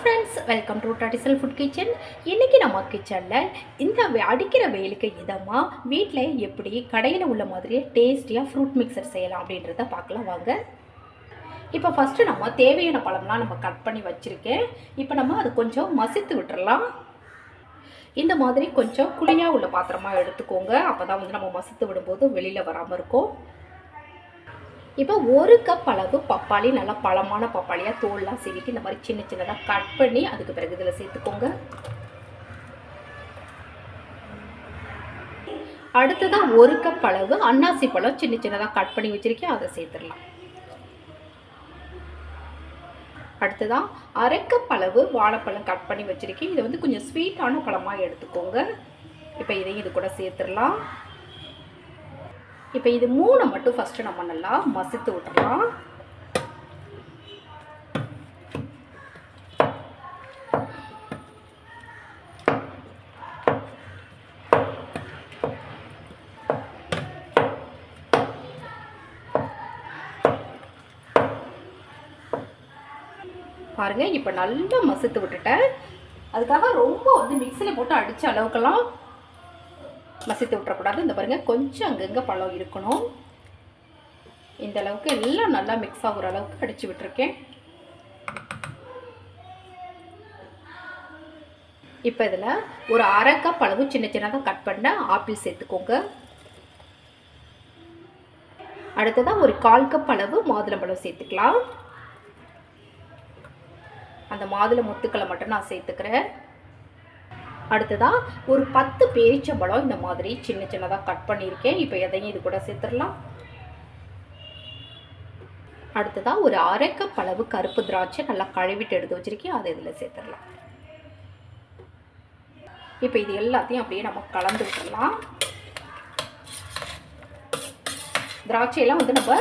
Friends welcome to traditional food kitchen இன்றைக்கி நம்ம கிச்சனில் இந்த அடிக்கிற வெயிலுக்கு இதமாக வீட்டில் எப்படி கடையில் உள்ள மாதிரியே டேஸ்டியாக ஃப்ரூட் மிக்சர் செய்யலாம் அப்படின்றத பார்க்கலாம் வாங்க. இப்போ ஃபஸ்ட்டு நம்ம தேவையான பழம்லாம் நம்ம கட் பண்ணி வச்சுருக்கேன். இப்போ நம்ம அது கொஞ்சம் மசித்து விட்டுறலாம். இந்த மாதிரி கொஞ்சம் குழியாக உள்ள பாத்திரமாக எடுத்துக்கோங்க. அப்போ தான் வந்து நம்ம மசித்து விடும்போது வெளியில் வராமல் இருக்கும். இப்போ ஒரு கப் அளவு பப்பாளி நல்லா பழமான பப்பாளியாக தோல்லாம் சிரிக்கி இந்த மாதிரி சின்ன சின்னதாக கட் பண்ணி அதுக்கு பிறகு இதில் சேர்த்துக்கோங்க. அடுத்ததாக ஒரு கப் அளவு அன்னாசி பழம் சின்ன சின்னதாக கட் பண்ணி வச்சுருக்கேன் அதை சேர்த்துடலாம். அடுத்ததாக அரைக்கப் அளவு வாழைப்பழம் கட் பண்ணி வச்சுருக்கேன். இதை வந்து கொஞ்சம் ஸ்வீட்டான பழமாக எடுத்துக்கோங்க. இப்போ இதையும் இது கூட சேர்த்துடலாம். இப்போ இது மூணை மட்டும் ஃபஸ்ட்டு நம்ம நல்லா மசித்து விட்டுலாம் பாருங்க இப்போ நல்லா மசித்து விட்டுட்டேன். அதுக்காக ரொம்ப வந்து மிக்சியில் போட்டு அடித்த அளவுக்கெல்லாம் மசித்து விட்டுறக்கூடாது. இந்த பாருங்கள் கொஞ்சம் அங்கங்கே பழம் இருக்கணும். இந்த அளவுக்கு எல்லாம் நல்லா மிக்ஸ் ஆகுற அளவுக்கு அடித்து விட்டுருக்கேன். இப்போ இதில் ஒரு அரை கப் அளவு சின்ன சின்னதாக கட் பண்ண ஆப்பிள் சேர்த்துக்கோங்க. அடுத்ததாக ஒரு கால் கப் அளவு மாதுளம்பழம் சேர்த்துக்கலாம். அந்த மாதுளை முத்துக்களை மட்டும் நான் சேர்த்துக்கிறேன். அடுத்ததாக ஒரு பத்து பேரிச்சம்பழம் இந்த மாதிரி சின்ன சின்னதாக கட் பண்ணியிருக்கேன். இப்போ எதையும் இது கூட சேர்த்துடலாம். அடுத்ததாக ஒரு அரை கப் அளவு கருப்பு திராட்சை நல்லா கழுவிட்டு எடுத்து வச்சுருக்கேன். அதை இதில் சேர்த்துடலாம். இப்போ இது எல்லாத்தையும் அப்படியே நம்ம கலந்து விட்டுடலாம். திராட்சையெல்லாம் வந்து நம்ம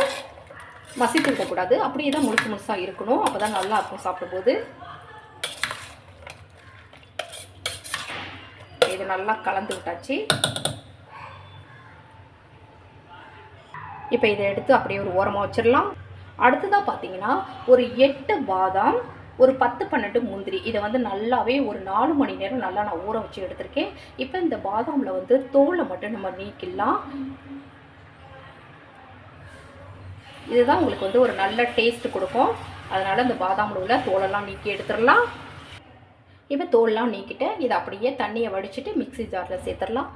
மசித்து விடக்கூடாது. அப்படியே தான் முழுசு முழுசாக இருக்கணும். அப்போ தான் நல்லா இருக்கும் சாப்பிடும்போது. இது நல்லா கலந்து விட்டாச்சு. இப்போ இதை எடுத்து அப்படியே ஒரு ஓரமாக வச்சிடலாம். அடுத்ததாக பார்த்தீங்கன்னா ஒரு எட்டு பாதாம் ஒரு பத்து பன்னெண்டு முந்திரி. இதை வந்து நல்லாவே ஒரு நாலு மணி நேரம் நல்லா நான் ஊற வச்சு எடுத்திருக்கேன். இப்போ இந்த பாதாமில் வந்து தோலை மட்டும் நம்ம நீக்கிடலாம். இதுதான் உங்களுக்கு வந்து ஒரு நல்ல டேஸ்ட் கொடுக்கும். அதனால் இந்த பாதாமில் உள்ள தோலெல்லாம் நீக்கி எடுத்துடலாம். இப்போ தோல்லாம் நீக்கிட்டு இதை அப்படியே தண்ணியை வடிச்சிட்டு மிக்ஸி ஜாரில் சேர்த்துடலாம்.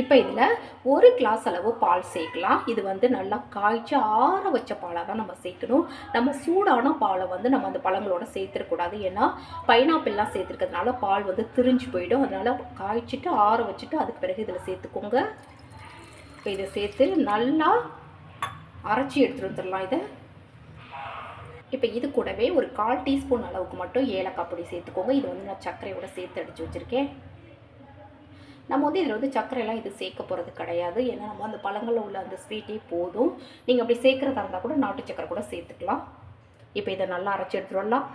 இப்போ இதில் ஒரு கிளாஸ் அளவு பால் சேர்க்கலாம். இது வந்து நல்லா காய்ச்சி ஆற வச்ச பாலாக தான் நம்ம சேர்க்கணும். நம்ம சூடான பாலை வந்து நம்ம அந்த பழங்களோட சேர்த்துடக்கூடாது. ஏன்னா பைனாப்பிள்லாம் சேர்த்துருக்கிறதுனால பால் வந்து திரிஞ்சு போயிடும். அதனால் காய்ச்சிட்டு ஆற வச்சுட்டு அதுக்கு பிறகு இதில் சேர்த்துக்கோங்க. இப்போ இதை சேர்த்து நல்லா அரைச்சி எடுத்துகிட்டு வந்துடலாம் இதை. இப்போ இது கூடவே ஒரு கால் டீஸ்பூன் அளவுக்கு மட்டும் ஏலக்காய் பொடி சேர்த்துக்கோங்க. இது வந்து நான் சர்க்கரையோட சேர்த்து அடித்து வச்சுருக்கேன். நம்ம வந்து இதில் வந்து சர்க்கரையெல்லாம் இது சேர்க்க போகிறது கிடையாது. ஏன்னா நம்ம அந்த பழங்களில் உள்ள அந்த ஸ்வீட்டே போதும். நீங்கள் அப்படி சேர்க்குறதா இருந்தால் கூட நாட்டு சக்கரை கூட சேர்த்துக்கலாம். இப்போ இதை நல்லா அரைச்சி எடுத்துடலாம்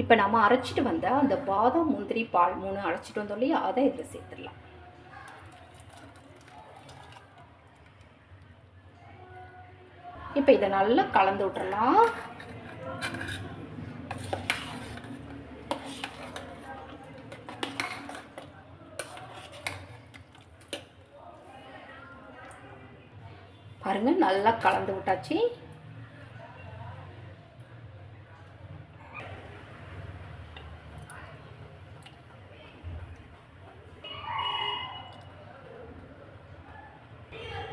இப்போ நம்ம அரைச்சிட்டு வந்த அந்த பாதாம் முந்திரி பால் மூணு அரைச்சிட்டு வந்தோம் இல்லையா? அதை இதில் சேர்த்துடலாம். இப்போ இதை நல்லா கலந்து விட்டுறலாம். பாருங்கள் நல்லா கலந்து விட்டாச்சு.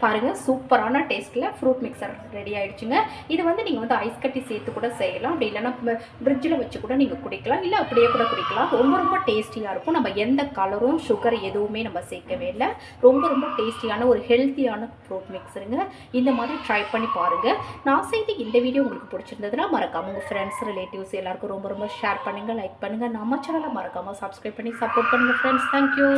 பாருங்கள் சூப்பரான டேஸ்ட்டில் ஃப்ரூட் மிக்சர் ரெடி ஆகிடுச்சுங்க இது வந்து நீங்கள் வந்து ஐஸ் கட்டி சேர்த்து கூட செய்யலாம். அப்படி இல்லைன்னா ஃப்ரிட்ஜில் வச்சு கூட நீங்கள் குடிக்கலாம். இல்லை அப்படியே கூட குடிக்கலாம். ரொம்ப ரொம்ப டேஸ்டியாக இருக்கும். நம்ம எந்த கலரும் சுகர் எதுவுமே நம்ம சேர்க்கவே இல்லை. ரொம்ப ரொம்ப டேஸ்டியான ஒரு ஹெல்த்தியான ஃப்ரூட் மிக்சருங்க இந்த மாதிரி ட்ரை பண்ணி பாருங்கள் நான் செய்த இந்த வீடியோ உங்களுக்கு பிடிச்சிருந்ததுன்னா மறக்காமல் உங்கள் ஃப்ரெண்ட்ஸ் ரிலேட்டிவ்ஸ் எல்லாருக்கும் ரொம்ப ரொம்ப ஷேர் பண்ணுங்கள் லைக் பண்ணுங்கள் நம்ம சேனலை மறக்காமல் சப்ஸ்கிரைப் பண்ணி சப்போர்ட் பண்ணுங்கள் ஃப்ரெண்ட்ஸ் தேங்க்யூ